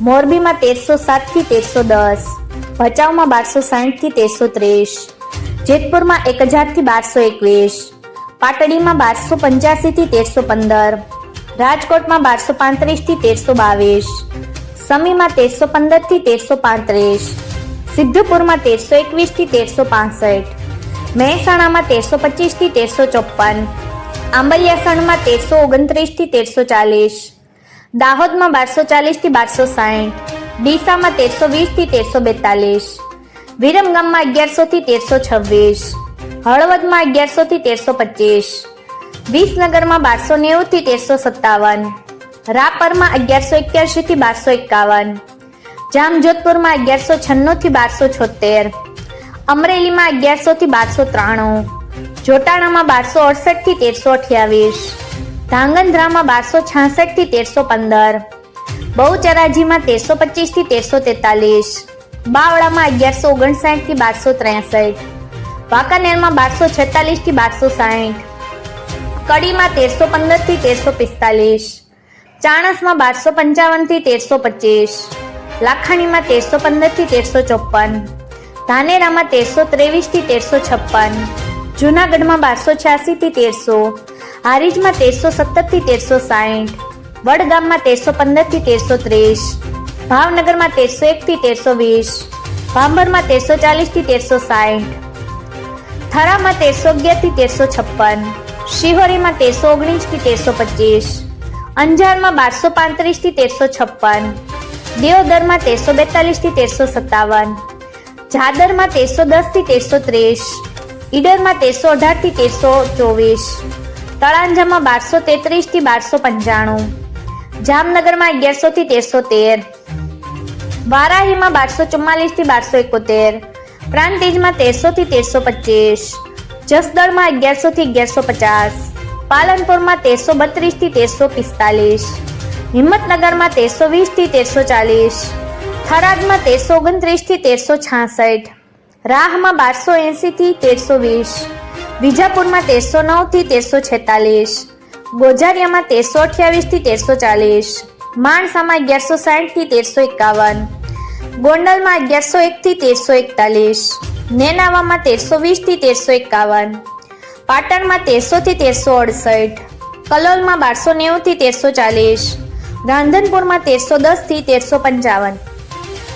મોરબીમાં તેરસો સાતથી તેરસો દસ, ભચાઉમાં બારસો સાહીઠથી તેરસો ત્રીસ, જેતપુરમાં એક હજારથી બારસો એકવીસ, પાટડીમાં બારસો પંચ્યાસીથી તેરસો પંદર, રાજકોટમાં બારસો પાંત્રીસથી તેરસો બાવીસ, સમીમાં તેરસો પંદરથી તેરસો પાંત્રીસ, સિદ્ધપુરમાં તેરસો એકવીસથી તેરસો પાસઠ, મહેસાણામાં તેરસો પચીસથી તેરસો ચોપન આંબલિયાસણમાં તેરસો ઓગણત્રીસથી તેરસો ચાલીસ દાહોદમાં બારસો ચાલીસથી બારસો સાહીઠ, ડીસામાં તેરસો વીસથી તેરસો બેતાલીસ, વિરમગામમાં અગિયારસોથી તેરસો છવ્વીસ, હળવદમાં અગિયારસોથી તેરસો પચીસ, વિસનગરમાં બારસો નેવુંથી તેરસો સત્તાવન, રાપરમાં અગિયારસો એક્યાસીથી બારસો એકાવન, જામજોધપુરમાં અગિયારસો છન્નુંથી બારસો છોતેર, અમરેલીમાં અગિયારસોથી બારસો ત્રાણું, જોટાણામાં બારસો અડસઠથી તેરસો અઠ્યાવીસ ધાંગધ્રામાં બારસો છાસઠથી તેરસો પંદર. બહુચરાજીમાં તેરસો પચીસથી તેરસો તેતાલીસ. બાવળામાં અગિયારસો ઓગણસાઠથી બારસો ત્રેસઠ. વાંકાનેરમાં બારસો છેતાલીસથી બારસો સાઠ કડીમાં તેરસો પંદરથી તેરસો પિસ્તાલીસ. ચાણસમાં બારસો પંચાવનથી તેરસો પચીસ. લાખાણીમાં તેરસો પંદરથી તેરસો ચોપન. ધાનેરામાં તેરસો ત્રેવીસથી તેરસો છપ્પન. જૂનાગઢમાં બારસો છ્યાસીથી તેરસો. હારીજમાં તેરસો સત્તરથી તેરસો સાઠ વડગામમાં તેરસો પંદરથી તેરસો ત્રીસ. ભાવનગરમાં તેરસો એકથી તેરસો વીસ. ભાંભરમાં તેરસો ચાલીસથી તેરસો સાઠ થરામાં તેરસો અગિયારથી તેરસો છપ્પન. શિહોરીમાં તેરસો ઓગણીસથી તેરસો પચીસ. અંજારમાં બારસો પાંત્રીસથી તેરસો છપ્પન. દેવદરમાં તેરસો બેતાલીસથી તેરસો સત્તાવન. જાદરમાં તેરસો દસથી તેરસો ત્રીસ. ઈડરમાં તેરસો અઢારથી તેરસો ચોવીસ. તળાંજામાં બારસો તેત્રીસથી બારસો પંચાણું. જામનગરમાં અગિયારસોથી તેરસો તેર. વારાહીમાં બારસો ચુમ્માલીસથી બારસો એકોતેર. પ્રાંતિજમાં તેરસોથી તેરસો પચીસ. જસદણમાં અગિયારસોથી અગિયારસો પચાસ. પાલનપુરમાં તેરસો બત્રીસથી તેરસો પિસ્તાલીસ. હિંમતનગરમાં તેરસો વીસથી તેરસો ચાલીસ. થરાદમાં તેરસો ઓગણત્રીસથી તેરસો છાસઠ. રાહમાં બારસો એંસીથી તેરસો વીસ. વિજાપુરમાં તેરસો નવથી તેરસો છેતાલીસ, ગોજારિયામાં તેરસો અઠ્યાવીસથી તેરસો ચાલીસ, માણસામાં અગિયારસો સાઠથી તેરસો એકાવન, ગોંડલમાં અગિયારસો એકથી તેરસો એકતાલીસ, નેનાવામાં તેરસો વીસથી તેરસો એકાવન, પાટણમાં તેરસોથી તેરસો અડસઠ, કલોલમાં બારસો નેવુંથી તેરસો ચાલીસ, રાંધનપુરમાં તેરસો દસથી તેરસો પંચાવન.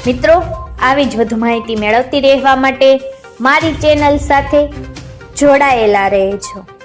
મિત્રો, આવી જ વધુ માહિતી મેળવતી રહેવા માટે મારી ચેનલ સાથે જોડાયેલા રહેજો.